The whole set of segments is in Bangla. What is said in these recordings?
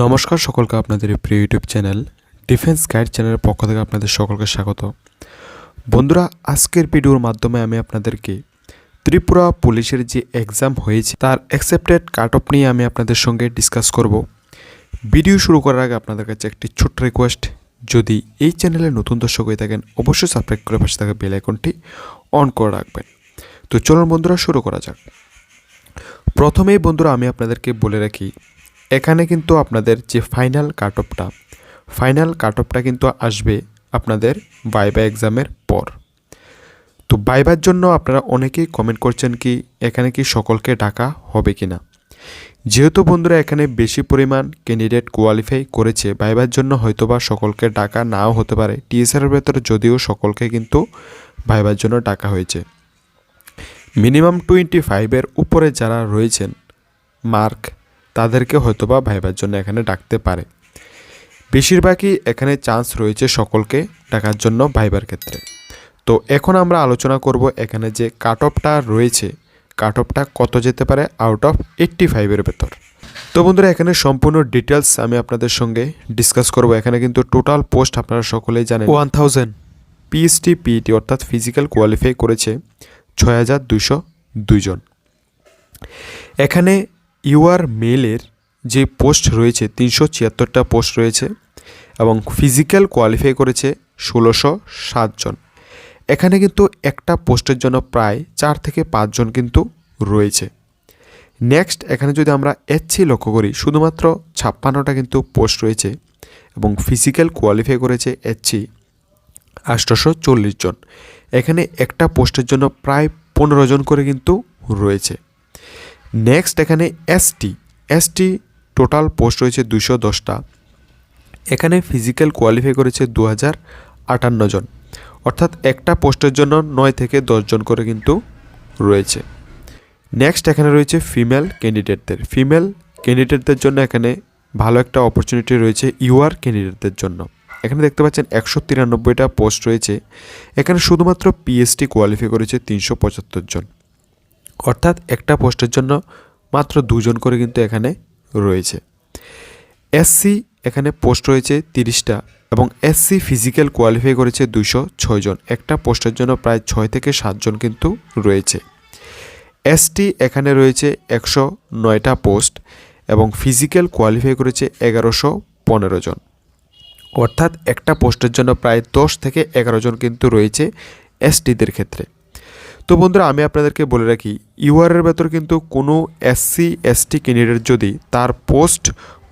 নমস্কার সকলকে আপনাদের প্রিয় ইউটিউব চ্যানেল ডিফেন্স গাইড চ্যানেলের পক্ষ থেকে আপনাদের সকলকে স্বাগত। বন্ধুরা, আজকের ভিডিওর মাধ্যমে আমি আপনাদেরকে ত্রিপুরা পুলিশের যে এক্সাম হয়েছে, তার অ্যাকসেপ্টেড কাট অফ নিয়ে আমি আপনাদের সঙ্গে ডিসকাস করব। ভিডিও শুরু করার আগে আপনাদের কাছে একটি ছোট্ট রিকোয়েস্ট যদি এই চ্যানেলে নতুন দর্শক হয়ে থাকেন, অবশ্যই সাবস্ক্রাইব করে পাশে থাকা বেল আইকনটি অন করে রাখবেন। তো চলুন বন্ধুরা, শুরু করা যাক। প্রথমেই বন্ধুরা, আমি আপনাদেরকে বলে রাখি এখানে কিন্তু আপনাদের যে ফাইনাল কাট অফটা ফাইনাল কাট অফটা কিন্তু আসবে আপনাদের বাইবা এক্সামের পর। তো বাইবার জন্য আপনারা অনেকেই কমেন্ট করছেন কি, এখানে কি সকলকে ডাকা হবে কি না যেহেতু বন্ধুরা এখানে বেশি পরিমাণ ক্যান্ডিডেট কোয়ালিফাই করেছে বাইবার জন্য হয়তোবা সকলকে ডাকা নাও হতে পারে। টিএসআরের ভেতরে যদিও সকলকে কিন্তু ভাইবার জন্য ডাকা হয়েছে। মিনিমাম টোয়েন্টি ফাইভের উপরে যারা রয়েছেন মার্ক তাদেরকে হয়তোবা ভাইবার জন্য এখানে ডাকতে পারে। বেশিরভাগই এখানে চান্স রয়েছে সকলকে ডাকার জন্য ভাইবার ক্ষেত্রে। তো এখন আমরা আলোচনা করব এখানে যে কাট অফটা রয়েছে কাট অফটা কত যেতে পারে আউট অফ এইট্টি ফাইভের ভেতর। তো বন্ধুরা এখানে সম্পূর্ণ ডিটেলস আমি আপনাদের সঙ্গে ডিসকাস করব। এখানে কিন্তু টোটাল পোস্ট আপনারা সকলেই জানেন। ওয়ান থাউজেন্ড পিএসটি পিইটি অর্থাৎ ফিজিক্যাল কোয়ালিফাই করেছে ছয় হাজার দুশো দুইজন এখানে ইউআর মেলের যে পোস্ট রয়েছে, তিনশো ছিয়াত্তরটা পোস্ট রয়েছে এবং ফিজিক্যাল কোয়ালিফাই করেছে ষোলোশো সাতজন এখানে কিন্তু একটা পোস্টের জন্য প্রায় চার থেকে পাঁচজন কিন্তু রয়েছে। নেক্সট, এখানে যদি আমরা এসছি লক্ষ্য করি, শুধুমাত্র ছাপ্পান্নটা কিন্তু পোস্ট রয়েছে এবং ফিজিক্যাল কোয়ালিফাই করেছে এসছি আষ্টশো চল্লিশ জন। এখানে একটা পোস্টের জন্য প্রায় পনেরো জন করে কিন্তু রয়েছে। নেক্সট এখানে এসটি এসটি টোটাল পোস্ট রয়েছে দুশো দশটা। এখানে ফিজিক্যাল কোয়ালিফাই করেছে দু হাজার আটান্ন জন। অর্থাৎ একটা পোস্টের জন্য নয় থেকে জন করে কিন্তু রয়েছে। নেক্সট এখানে রয়েছে ফিমেল ক্যান্ডিডেটদের ফিমেল ক্যান্ডিডেটদের জন্য এখানে ভালো একটা অপরচুনিটি রয়েছে ইউআর ক্যান্ডিডেটদের জন্য। এখানে দেখতে পাচ্ছেন একশো তিরানব্বইটা পোস্ট রয়েছে। এখানে শুধুমাত্র পিএসটি কোয়ালিফাই করেছে তিনশো পঁচাত্তর জন। অর্থাৎ একটা পোস্টের জন্য মাত্র দুজন করে কিন্তু এখানে রয়েছে। এসসি এখানে পোস্ট রয়েছে তিরিশটা এবং এসসি ফিজিক্যাল কোয়ালিফাই করেছে দুশো ছয়জন একটা পোস্টের জন্য প্রায় ছয় থেকে সাতজন কিন্তু রয়েছে। এসটি এখানে রয়েছে একশো নয়টা পোস্ট এবং ফিজিক্যাল কোয়ালিফাই করেছে এগারোশো পনেরো জন। অর্থাৎ একটা পোস্টের জন্য প্রায় দশ থেকে এগারো জন কিন্তু রয়েছে এসটিদের ক্ষেত্রে। তো বন্ধুরা, আমি আপনাদেরকে বলে রাখি ইউআরের ভেতর কিন্তু কোনো এসসি এসটি ক্যান্ডিডেট যদি তার পোস্ট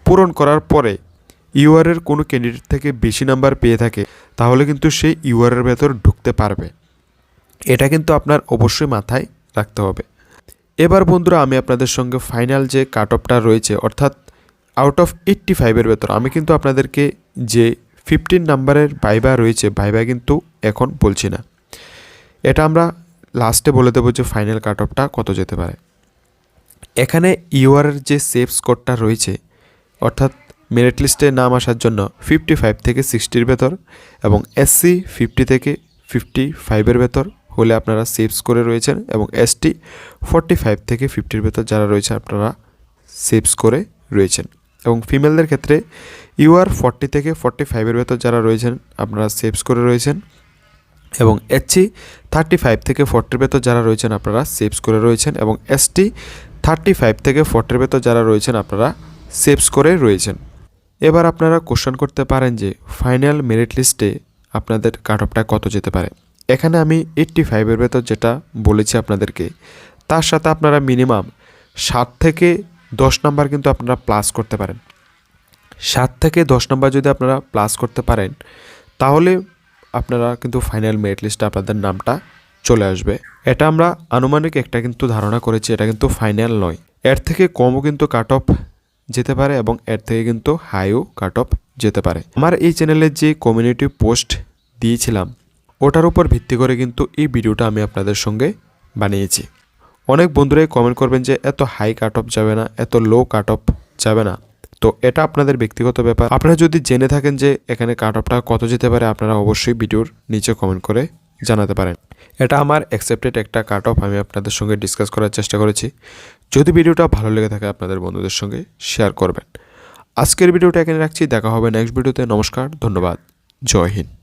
পূরণ করার পরে ইউআরের কোনো ক্যান্ডিডেট থেকে বেশি নাম্বার পেয়ে থাকে, তাহলে কিন্তু সে ইউআরের ভেতর ঢুকতে পারবে। এটা কিন্তু আপনার অবশ্যই মাথায় রাখতে হবে। এবার বন্ধুরা, আমি আপনাদের সঙ্গে ফাইনাল যে কাট অফটা রয়েছে, অর্থাৎ আউট অফ এইট্টি ফাইভের ভেতর, আমি কিন্তু আপনাদেরকে যে ফিফটিন নাম্বারের বাইবা রয়েছে বাইবা কিন্তু এখন বলছি না। এটা আমরা লাস্টে বলে দেবো যে ফাইনাল কাট অফটা কত যেতে পারে। এখানে ইউআরের যে সেফ স্কোরটা রয়েছে, অর্থাৎ মেরিট লিস্টে নাম আসার জন্য ফিফটি ফাইভ থেকে সিক্সটির ভেতর এবং এসসি ফিফটি থেকে ফিফটি ফাইভের ভেতর হলে আপনারা সেভ স্কোরে রয়েছেন এবং এসটি ফর্টি ফাইভ থেকে ফিফটির ভেতর যারা রয়েছে আপনারা সেভ স্কোরে রয়েছেন। এবং ফিমেলদের ক্ষেত্রে ইউআর ফর্টি থেকে ফর্টি ফাইভের ভেতর যারা রয়েছেন আপনারা সেভ স্কোরে রয়েছেন। এবং এসসি থার্টি ফাইভ থেকে ফর্টির ভেতর যারা রয়েছেন আপনারা সেভ স্কোরে রয়েছেন এবং এসটি থার্টি ফাইভ থেকে ফর্টির ভেতর যারা রয়েছেন আপনারা সেভ স্কোরে রয়েছেন। এবার আপনারা কোশ্চেন করতে পারেন যে ফাইনাল মেরিট লিস্টে আপনাদের কাট অফটা কত যেতে পারে। এখানে আমি এইট্টি ফাইভের ভেতর যেটা বলেছি আপনাদেরকে, তার সাথে আপনারা মিনিমাম সাত থেকে দশ নাম্বার কিন্তু আপনারা প্লাস করতে পারেন। সাত থেকে দশ নাম্বার যদি আপনারা প্লাস করতে পারেন, তাহলে আপনারা কিন্তু ফাইনাল মেরিট লিস্টে আপনাদের নামটা চলে আসবে। এটা আমরা আনুমানিক একটা কিন্তু ধারণা করেছি, এটা কিন্তু ফাইনাল নয়। এর থেকে কমও কিন্তু কাট অফ যেতে পারে এবং এর থেকে কিন্তু হাইও কাট অফ যেতে পারে। আমার এই চ্যানেলে যে কমিউনিটি পোস্ট দিয়েছিলাম, ওটার উপর ভিত্তি করে কিন্তু এই ভিডিওটা আমি আপনাদের সঙ্গে বানিয়েছি। অনেক বন্ধুরাই কমেন্ট করবেন যে, এত হাই কাট অফ যাবে না, এত লো কাট অফ যাবে না। তো এটা আপনাদের ব্যক্তিগত ব্যাপার। আপনারা যদি জেনে থাকেন যে এখানে কাট অফটা কত যেতে পারে, আপনারা অবশ্যই ভিডিওর নিচে কমেন্ট করে জানাতে পারেন। এটা আমার অ্যাকসেপ্টেড একটা কাট অফ, আমি আপনাদের সঙ্গে ডিসকাস করার চেষ্টা করেছি। যদি ভিডিওটা ভালো লেগে থাকে আপনাদের বন্ধুদের সঙ্গে শেয়ার করবেন। আজকের ভিডিওটা এখানে রাখছি, দেখা হবে নেক্সট ভিডিওতে নমস্কার, ধন্যবাদ। জয় হিন্দ।